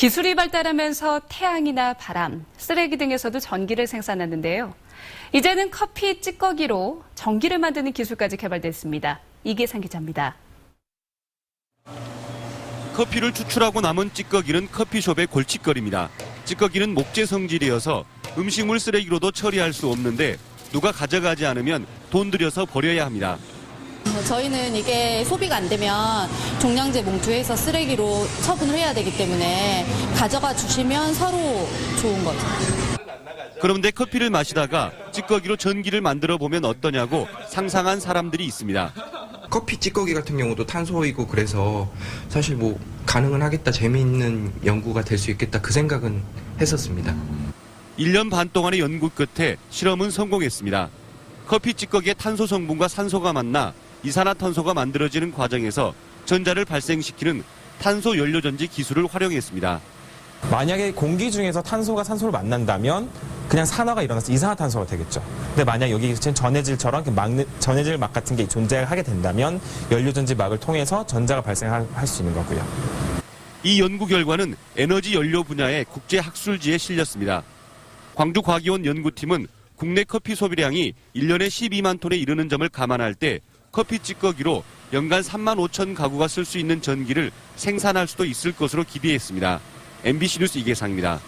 기술이 발달하면서 태양이나 바람, 쓰레기 등에서도 전기를 생산하는데요. 이제는 커피 찌꺼기로 전기를 만드는 기술까지 개발됐습니다. 이계상 기자입니다. 커피를 추출하고 남은 찌꺼기는 커피숍의 골칫거리입니다. 찌꺼기는 목재 성질이어서 음식물 쓰레기로도 처리할 수 없는데 누가 가져가지 않으면 돈 들여서 버려야 합니다. 뭐 저희는 이게 소비가 안 되면 종량제 봉투에서 쓰레기로 처분을 해야 되기 때문에 가져가 주시면 서로 좋은 거죠. 그런데 커피를 마시다가 찌꺼기로 전기를 만들어 보면 어떠냐고 상상한 사람들이 있습니다. 커피 찌꺼기 같은 경우도 탄소이고 그래서 사실 뭐 가능은 하겠다 재미있는 연구가 될 수 있겠다 그 생각은 했었습니다. 1년 반 동안의 연구 끝에 실험은 성공했습니다. 커피 찌꺼기의 탄소 성분과 산소가 만나 이산화탄소가 만들어지는 과정에서 전자를 발생시키는 탄소 연료전지 기술을 활용했습니다. 만약에 공기 중에서 탄소가 산소를 만난다면 그냥 산화가 일어나서 이산화탄소가 되겠죠. 근데 만약 여기 전해질처럼 그 막는, 전해질 막 같은 게 존재하게 된다면 연료전지 막을 통해서 전자가 발생할 수 있는 거고요. 이 연구 결과는 에너지 연료 분야의 국제 학술지에 실렸습니다. 광주과기원 연구팀은 국내 커피 소비량이 1년에 12만 톤에 이르는 점을 감안할 때 커피 찌꺼기로 연간 3만 5천 가구가 쓸 수 있는 전기를 생산할 수도 있을 것으로 기대했습니다. MBC 뉴스 이계상입니다.